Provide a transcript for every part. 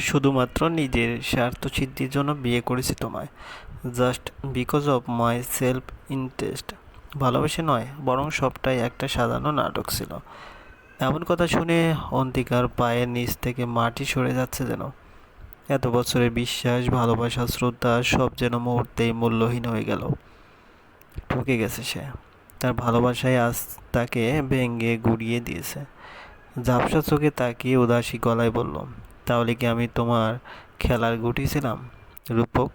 শুধুমাত্র নিজের স্বার্থসিদ্ধির জন্য বিয়ে করেছি তোমায়। Just because of my self interest ভালোবেসে নয়, বরং সবটাই একটা সাজানো নাটক ছিল। এমন কথা শুনে অন্তিকার পায়ের নিচ থেকে মাটি সরে যাচ্ছে যেন। এত বছরের বিশ্বাস, ভালোবাসা, শ্রদ্ধা, সব যেন মুহূর্তেই মূল্যহীন হয়ে গেল। ঠকে গেছে সে। তার ভালোবাসায় আজ তাকে ভেঙে গুড়িয়ে দিয়েছে। ঝাপসা চোখে তাকিয়ে উদাসী গলায় বলল তাহলে কি আমি তোমার খেলার গুটি ছিলাম? রূপক,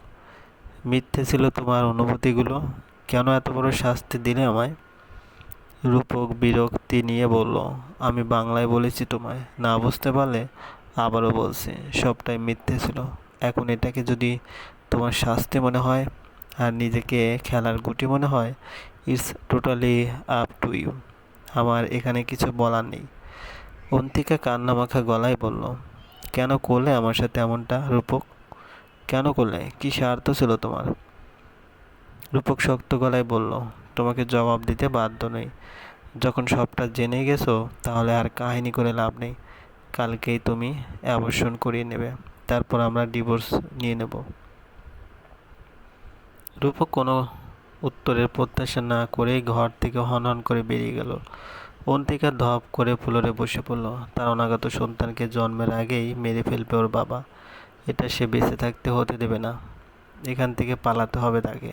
মিথ্যে ছিল তোমার অনুভূতিগুলো? কেন এত বড় শাস্তি দিলে আমায়? রূপক বিরক্তি নিয়ে বলল, আমি বাংলায় বলেছি তোমায়, না বুঝতে পারলে আবারও বলছি, সবটাই মিথ্যে ছিল। এখন এটাকে যদি তোমার শাস্তি মনে হয় আর নিজেকে খেলার গুটি মনে হয় it's totally up to you আমার এখানে কিছু বলার নেই। অন্তিকা কান্নামাখা গলায় বলল কেন করলে আমার সাথে এমনটা, রূপক? কেন করলে? কি স্বার্থ ছিল তোমার? রূপক শক্ত গলায় বলল, তোমাকে জবাব দিতে বাধ্য নেই। যখন সবটা জেনে গেছো, তাহলে আর কাহিনী করে লাভ নেই। কালকেই তুমি অ্যাবর্শন করিয়ে নেবে। তারপর আমরা ডিভোর্স নিয়ে নেব। রূপক কোনো উত্তরের প্রত্যাশা না করেই ঘর থেকে হন হন করে বেরিয়ে গেল। অন্তিকা ধপ করে ফ্লোরে বসে পড়ল। তার অনাগত সন্তানকে জন্মের আগেই মেরে ফেলবে ওর বাবা। এটা সে বেঁচে থাকতে হতে দেবে না। এখান থেকে পালাতে হবে তাকে।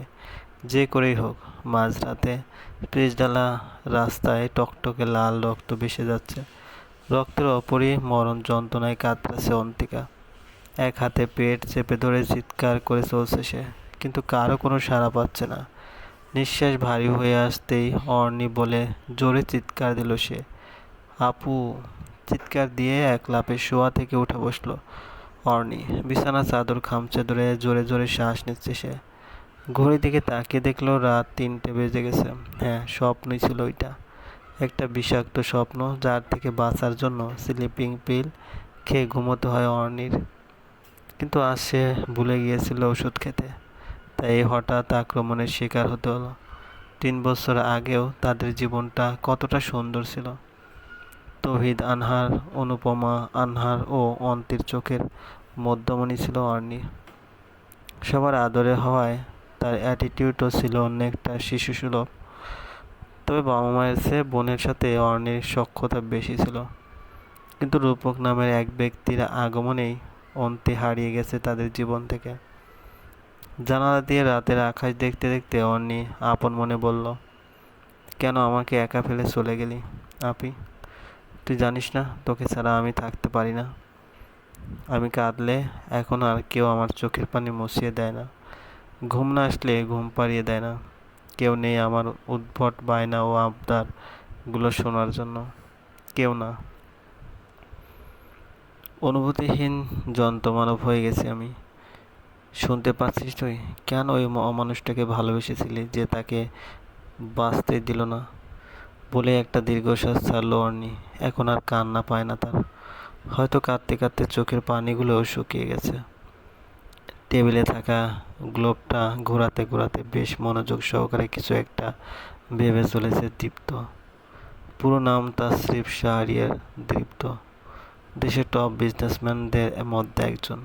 যে করেই হোক, মাঝরাতে পেজডালা রাস্তায় টকটকে লাল রক্ত ভেসে যাচ্ছে। রক্তের অপরই মরণ যন্ত্রণায় কাতরাছে অন্তিকা। এক হাতে পেট চেপে ধরে চিৎকার করে চলছে সে, কিন্তু কারও কোনো সাড়া পাচ্ছে না। নিঃশ্বাস ভারী হয়ে আসতেই অর্নি বলে, জোরে চিৎকার দিল সে। আপু, চিৎকার দিয়ে এক লাপে শোয়া থেকে উঠে বসল অর্নি বিছানা চাদর খামচে ধরে জোরে জোরে শ্বাস নিচ্ছে সে। ঘড়ি দিকে তাকিয়ে দেখল রাত তিনটে বেজে গেছে। হ্যাঁ স্বপ্নই ছিল ওইটা। একটা বিষাক্ত স্বপ্ন যার থেকে বাঁচার জন্য স্লিপিং পিল খেয়ে ঘুমোতে হয় অর্নির কিন্তু আজ সে ভুলে গিয়েছিল ওষুধ খেতে। তাই এই হঠাৎ আক্রমণের শিকার হতে হলো। তিন বছর আগেও তাদের জীবনটা কতটা সুন্দর ছিল। তহিদ আনহার অনুপমা আনহার ও অন্তির চোখের মধ্যমণি ছিল অর্নি। সবার আদরে হওয়ায় তার অ্যাটিটিউডও ছিল অনেকটা শিশুসুলভ। তবে বাবা মায়ের চেয়ে বোনের সাথে অর্ণির সক্ষতা বেশি ছিল। কিন্তু রূপক নামের এক ব্যক্তির আগমনেই অন্তি হারিয়ে গেছে তাদের জীবন থেকে। জানালা দিয়ে রাতের আকাশ দেখতে দেখতে অর্নি আপন মনে বলল, কেন আমাকে একা ফেলে চলে গেলি, আপি? তুই জানিস না, তোকে ছাড়া আমি থাকতে পারি না। আমি কাঁদলে এখন আর কেউ আমার চোখের পানি মুছিয়ে দেয় না। ঘুম না আসলে ঘুম পাড়িয়ে দেয় না। কেউ নেই আমার উদ্ভট বায়না ও আবদারগুলো শোনার জন্য। কেউ না। অনুভূতিহীন যন্ত্রমানব হয়ে গেছি আমি। শুনতে পাচ্ছিস তুই? কেন ওই অমানুষটাকে ভালোবেসেছিলি যে তাকে বাঁচতে দিল না? বলে একটা দীর্ঘশ্বাস ছাড়লো অর্নি। এখন আর কান্না পায় না তার। হয়তো কাঁদতে কাঁদতে চোখের পানিগুলোও শুকিয়ে গেছে। টেবিলে থাকা গ্লোবটা ঘোরাতে ঘোরাতে বেশ মনোযোগ সহকারে কিছু একটা ভেবে চলেছে দীপ্ত। পুরো নাম তার তাসরিফ শাহরিয়ার দীপ্ত। দেশের টপ বিজনেসম্যানদের মধ্যে একজন।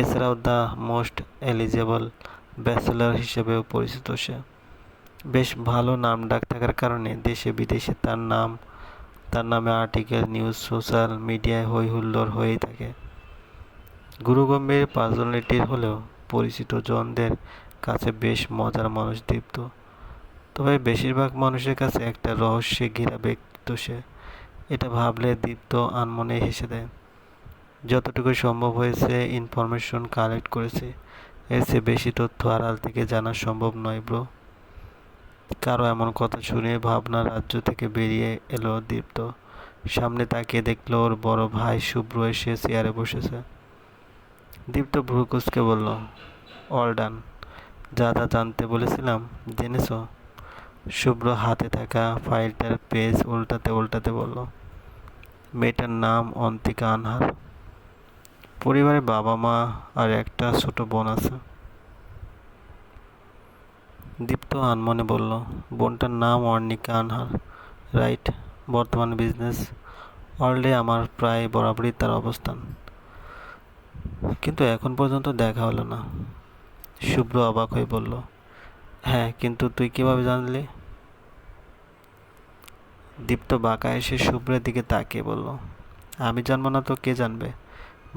এছাড়াও দ্য মোস্ট এলিজেবল ব্যাচেলর হিসেবেও পরিচিত সে। বেশ ভালো নাম ডাক থাকার কারণে দেশে বিদেশে তার নাম, তার নামে আর্টিকেল, নিউজ, সোশ্যাল মিডিয়ায় হই হুল্লোড় হয়েই থাকে। গুরুগম্ভীর পার্সোনালিটির হলেও পরিচিত জনদের কাছে বেশ মজার মানুষ দীপ্ত। তবে বেশিরভাগ মানুষের কাছে একটা রহস্যে ঘেরা ব্যক্তিত্ব সে। এটা ভাবলে দীপ্ত আনমনে হেসে দেয়। যতটুকু সম্ভব হয়েছে ইনফরমেশন কালেক্ট করেছে। চেয়ে বেশি তথ্য আড়াল থেকে জানা সম্ভব নয় ব্রো কারও এমন কথা শুনে ভাবনা রাজ্য থেকে বেরিয়ে এলো দীপ্ত। সামনে তাকিয়ে দেখল ওর বড় ভাই শুভ্র এসে চেয়ারে বসেছে। দীপ্ত ভ্রুকুচকে বলল অল ডান যা যা জানতে বলেছিলাম, জেনেছ? শুভ্র হাতে থাকা ফাইলটার পেজ উল্টাতে উল্টাতে বলল, মেয়েটার নাম অন্তিকা আনহার। পরিবারে বাবা মা আর একটা ছোট বোন আছে। দীপ্ত আনমনে বলল, বোনটার নাম অর্ণিকা আনহার। রাইট, বর্তমান বিজনেস ওয়ার্ল্ডে আমার প্রায় বরাবরই তার অবস্থান। কিন্তু এখন পর্যন্ত দেখা হলো না। শুভ্র অবাক হয়ে বলল হ্যাঁ কিন্তু তুই কীভাবে জানলি? দীপ্ত বাঁকা এসে শুভ্রের দিকে তাকিয়ে বলল, আমি জানব না তো কে জানবে?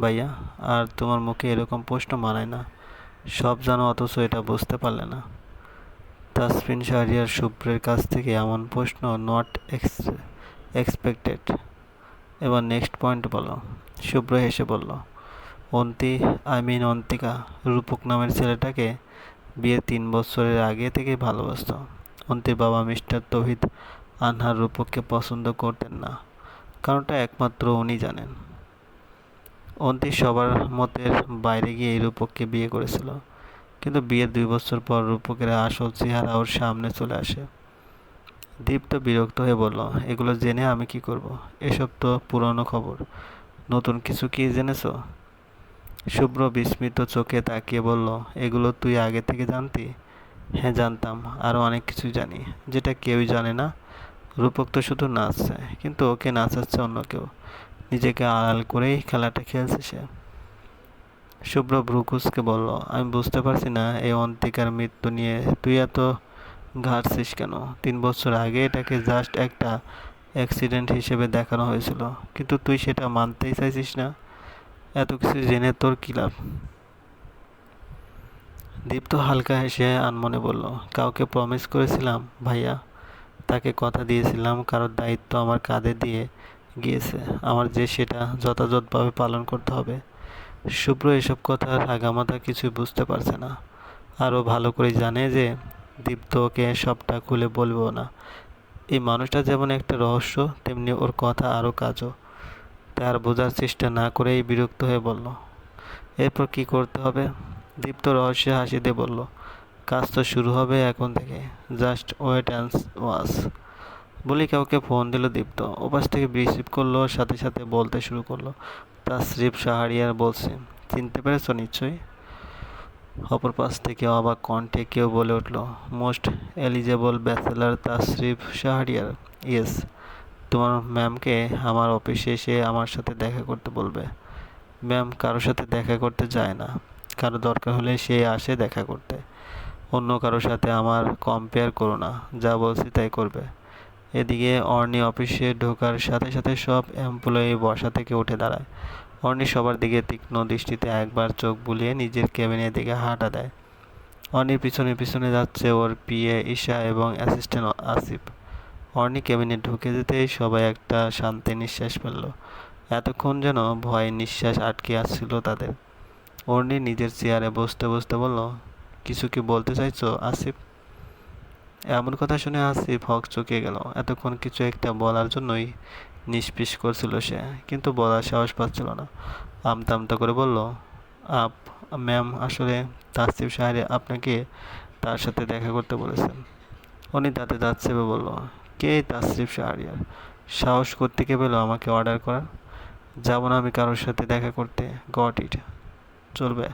ভাইয়া, আর তোমার মুখে এরকম প্রশ্ন মানায় না। সব জানো, অথচ এটা বুঝতে পারলে না। তাসফিন শাহরিয়ার শুভ্রের কাছ থেকে এমন প্রশ্ন নট এক্স এক্সপেক্টেড এবার নেক্সট পয়েন্ট বলো। শুভ্র হেসে বলল, অন্তি আই মিন অন্তিকা, রূপক নামের ছেলেটাকে বিয়ের তিন বছরের আগে থেকে ভালোবাসত। অন্তির বাবা মিস্টার তহিদ আনহার রূপককে পছন্দ করতেন না। কারণটা একমাত্র উনি জানেন। অন্তি সবার মতের বাইরে গিয়ে রূপককে বিয়ে করেছিল। কিন্তু বিয়ের দুই বছর পর রূপকের আসল চেহারা ওর সামনে চলে আসে। দীপ্ত বিরক্ত হয়ে বলল, এগুলো জেনে আমি কি করব। এসব তো পুরনো খবর। নতুন কিছু কি জেনেছ? শুভ্র বিস্মিত চোখে তাকিয়ে বলল, এগুলো তুই আগে থেকে জানতি? হ্যাঁ জানতাম আরও অনেক কিছু জানি, যেটা কেউই জানে না। রূপক তো শুধু নাচছে, কিন্তু ওকে নাচাচ্ছে অন্য কেউ। নিজেকে আড়াল করেই খেলাটা খেলছে সে। শুভ্র ব্রুকুসকে বলল, আমি বুঝতে পারছি না, এই অন্তিকার মৃত্যু নিয়ে তুই এত ঘাটছিস কেন? তিন বছর আগে এটাকে জাস্ট একটা অ্যাক্সিডেন্ট হিসেবে দেখানো হয়েছিল। কিন্তু তুই সেটা মানতেই চাইছিস না। এত কিছু জেনে তোর কী লাভ? দীপ্ত হালকা হেসে আনমনে বলল, কাউকে প্রমিস করেছিলাম, ভাইয়া। তাকে কথা দিয়েছিলাম, কারোর দায়িত্ব আমার কাঁধে দিয়ে গিয়েছে। আমার যে সেটা যথাযথভাবে পালন করতে হবে। শুভ্র এসব কথার আগামাথা কিছুই বুঝতে পারছে না। আরও ভালো করে জানে যে দীপ্ত ওকে সবটা খুলে বলব না। এই মানুষটা যেমন একটা রহস্য, তেমনি ওর কথা আরও কাজও। তার বোঝার চেষ্টা না করেই বিরক্ত হয়ে বলল, এরপর কি করতে হবে? দীপ্ত রহস্যে হাসি দিয়ে বলল, কাজ তো শুরু হবে এখন থেকে। জাস্ট ওয়েট অ্যান্ড ওয়াস বলি কাউকে ফোন দিল দীপ্ত। ওপাশ থেকে রিসিভ করল, সাথে সাথে বলতে শুরু করল, তাসরিফ শাহরিয়ার বলছে। চিনতে পেরেছ নিশ্চয়ই? অপর পাশ থেকে অবাক কণ্ঠে কেউ বলে উঠল, most eligible bachelor Tasrif Shahriar. Yes, তোমার ম্যামকে আমার অফিসে এসে আমার সাথে দেখা করতে বলবে। ম্যাম কারোর সাথে দেখা করতে যায় না। কারও দরকার হলে সে আসে দেখা করতে। অন্য কারোর সাথে আমার কম্পেয়ার করো না। যা বলছি তাই করবে। এদিকে অর্নি অফিসে ঢোকার সাথে সাথে সব এমপ্লয়ি বসা থেকে উঠে দাঁড়ায়। অর্নি সবার দিকে তীক্ষ্ণ দৃষ্টিতে একবার চোখ বুলিয়ে নিজের কেবিনের দিকে হাঁটা দেয়। অর্নির পিছনে পিছনে যাচ্ছে ওর পিএ ঈশা এবং অ্যাসিস্ট্যান্ট আসিফ। অর্নি কেবিনে ঢুকে যেতেই সবাই একটা শান্তি নিঃশ্বাস ফেলল। এতক্ষণ যেন ভয় নিঃশ্বাস আটকে আসছিল তাদের। অর্নি নিজের চেয়ারে বসতে বসতে বলল, কিছু কি বলতে চাইছো, আসিফ? এমন কথা শুনে আসিফ হক চুকে গেল। এতক্ষণ কিছু একটা বলার জন্যই নিষ্পিস করছিল সে, কিন্তু বলার সাহস পাচ্ছিল না। আমতা আমতা করে বলল, আপ, ম্যাম, আসলে তাসিফ সাহেব আপনাকে তার সাথে দেখা করতে বলেছেন। উনি তাতে দাঁত চেপে বলল, কে তাসরিফ শাহরিয়ার সাহস করতে কে পেল আমাকে অর্ডার করার? যাব না আমি কারোর সাথে দেখা করতে, গট ইট। চলবে।